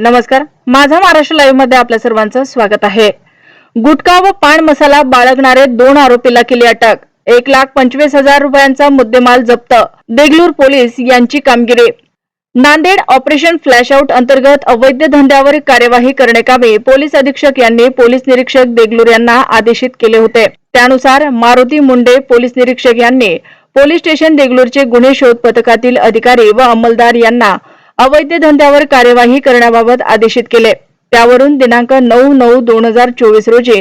नमस्कार. माझा महाराष्ट्र लाईव्हमध्ये आपल्या सर्वांचं स्वागत आहे. गुटखा व पान मसाला बाळगणारे दोन आरोपीला केली अटक. एक लाख पंचवीस हजार रुपयांचा मुद्देमाल जप्त. देगलूर पोलीस यांची कामगिरी. नांदेड ऑपरेशन फ्लॅश आउट अंतर्गत अवैध धंद्यावर कार्यवाही करण्याकामी पोलीस अधीक्षक यांनी पोलीस निरीक्षक देगलूर यांना आदेशित केले होते. त्यानुसार मारुती मुंडे पोलीस निरीक्षक यांनी पोलीस स्टेशन देगलूरचे गुन्हे शोध पथकातील अधिकारी व अंमलदार यांना अवैध धंद्यावर कार्यवाही करण्याबाबत आदेशित केले. त्यावरून दिनांक नऊ नऊ दोन हजार चोवीस रोजी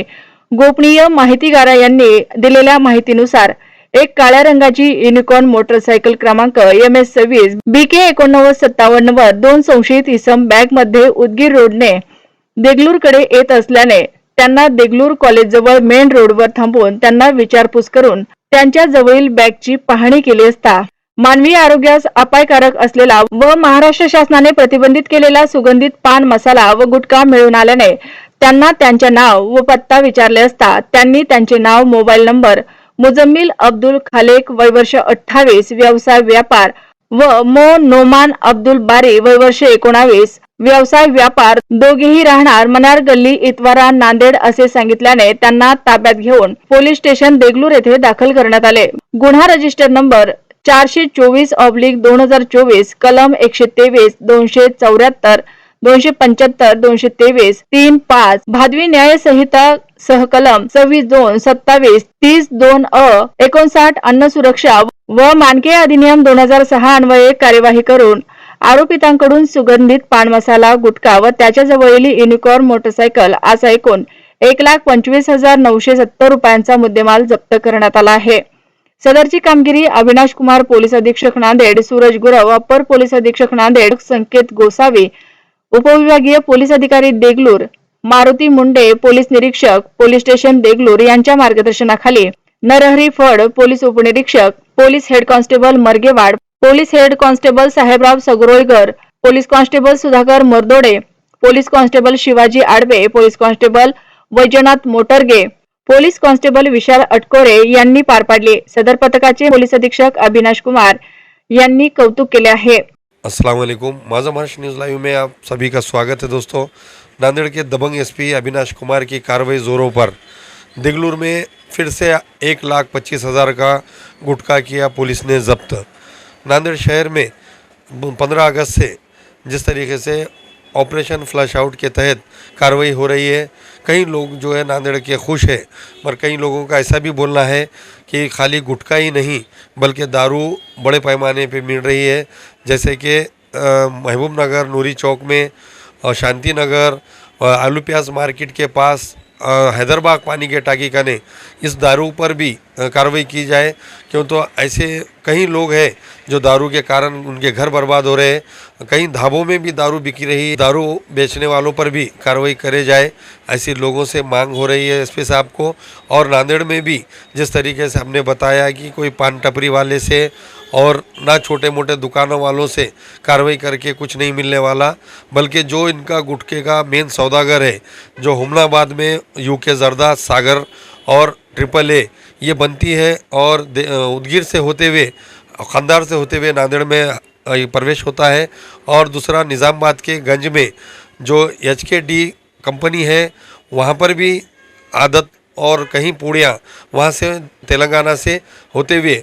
गोपनीय माहितीगारा यांनी दिलेल्या माहितीनुसार एक काळ्या रंगाची युनिकॉर्न मोटरसायकल क्रमांक एम एस सव्वीस बी के एकोणनव्वद सत्तावन्न वर दोन संशयित इसम बॅगमध्ये उदगीर रोडने देगलूरकडे येत असल्याने त्यांना देगलूर कॉलेजजवळ मेन रोडवर थांबवून त्यांना विचारपूस करून त्यांच्या जवळील बॅगची पाहणी केली असता मानवी आरोग्यास अपायकारक असलेला व महाराष्ट्र शासनाने प्रतिबंधित केलेला सुगंधित पान मसाला व गुटखा मिळून आल्याने त्यांना त्यांचे नाव व पत्ता विचारले असता त्यांनी त्यांचे नाव मोबाईल नंबर मुजम्मिल अब्दुल खालेक वय वर्ष अठ्ठावीस व्यवसाय व्यापार व मो नोमान अब्दुल बारी वय वर्ष एकोणावीस व्यवसाय व्यापार दोघेही राहणार मनार गल्ली इतवारा नांदेड असे सांगितल्याने त्यांना ताब्यात घेऊन पोलीस स्टेशन देगलूर येथे दाखल करण्यात आले. गुन्हा रजिस्टर नंबर चारशे चोवीस ऑब्लिक दोन हजार चोवीस कलम एकशे तेवीस दोनशे चौऱ्याहत्तर दोनशे पंच्याहत्तर दोनशे तेवीस तीन पाच भादवी न्याय संहिता सहकलम सव्वीस दोन सत्तावीस तीस दोन अ एकोणसाठ अन्न सुरक्षा व मानके अधिनियम दोन हजार सहा अन्वये कार्यवाही करून आरोपितांकडून सुगंधित पान मसाला गुटखा व त्याच्या जवळील युनिकॉर्न मोटरसायकल असा एकूण एक लाख पंचवीस हजार नऊशे सत्तर रुपयांचा मुद्देमाल जप्त करण्यात आला आहे. सदरची कामगिरी अविनाश कुमार पोलीस अधीक्षक नांदेड सूरज गुरव अपर पोलीस अधीक्षक नांदेड संकेत गोसावी उपविभागीय पोलीस अधिकारी देगलूर मारुती मुंडे पोलीस निरीक्षक पोलीस स्टेशन देगलूर यांच्या मार्गदर्शनाखाली नरहरी फड पोलीस उपनिरीक्षक police head constable Margewad police head constable Sahebrao Sagrolkar police constable Sudhakar Mardode police constable Shivaji Adwe police constable Vaijnath Motarge police constable Vishal Atkore यांनी पार पाडले. सदर पथकाचे पोलीस अधीक्षक अविनाश कुमार यांनी कौतुक केले आहे. अस्सलाम वालेकुम माझा महाराष्ट्र न्यूज़ लाइव में आप सभी का स्वागत है दोस्तों. नांदेड़ के दबंग एसपी अविनाश कुमार की कार्रवाई जोरों पर. दिगलूर में फिर से एक लाख पच्चीस हज़ार का गुटखा किया पुलिस ने जब्त. नांदेड़ शहर में पंद्रह अगस्त से जिस तरीके से ऑपरेशन फ्लैश आउट के तहत कार्रवाई हो रही है। कई लोग जो है नांदेड़ के खुश है, पर कई लोगों का ऐसा भी बोलना है कि खाली गुटखा ही नहीं, बल्कि दारू बड़े पैमाने पे मिल रही है। जैसे कि महबूब नगर, नूरी चौक में, और शांति नगर और आलू प्याज मार्केट के पास हैदराबाद पानी के टाकी कने इस दारू पर भी कार्रवाई की जाए, क्यों तो ऐसे कई लोग हैं जो दारू के कारण उनके घर बर्बाद हो रहे हैं। कई ढाबों में भी दारू बिकी रही है। दारू बेचने वालों पर भी कार्रवाई करे जाए, ऐसे लोगों से मांग हो रही है एसपी साहब को। और नांदेड़ में भी जिस तरीके से हमने बताया कि कोई पान टपरी वाले से और ना छोटे मोटे दुकानों वालों से कार्रवाई करके कुछ नहीं मिलने वाला, बल्कि जो इनका गुटखे का मेन सौदागर है, जो हुमनाबाद में यूके जरदा, सागर और ट्रिपल ए, ये बनती है और उदगीर से होते हुए खंदार से होते हुए नांदेड़ में प्रवेश होता है। और दूसरा निज़ामाबाद के गंज में जो एच के डी कंपनी है, वहाँ पर भी आदत और कहीं पूड़ियाँ वहाँ से तेलंगाना से होते हुए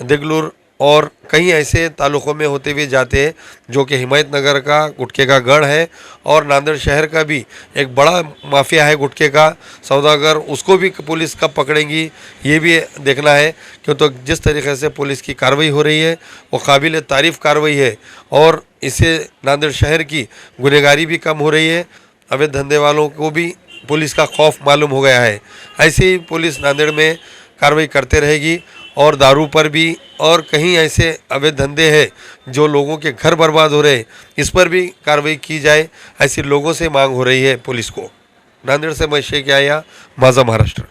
देगलूर और कई ऐसे तालुकों में होते हुए जाते हैं, जो कि हिमायत नगर का, गुटके का गढ़ है, और नांदेड़ शहर का भी एक बड़ा माफिया है गुटके का, सौदागर, उसको भी पुलिस कब पकड़ेंगी, ये भी देखना है, क्यों तो जिस तरीके से पुलिस की कार्रवाई हो रही है, वो काबिल तारीफ़ कार्रवाई है, और इससे नांदेड़ शहर की गुनहगारी भी कम हो रही है, अवैध धंधे वालों को भी पुलिस का खौफ मालूम हो गया है, ऐसे ही पुलिस नांदेड़ में कार्रवाई करते रहेगी और दारू पर भी और कहीं ऐसे अवैध धंधे हैं जो लोगों के घर बर्बाद हो रहे हैं, इस पर भी कार्रवाई की जाए, ऐसी लोगों से मांग हो रही है पुलिस को। नांदेड़ से मैं शेख आया माजा महाराष्ट्र।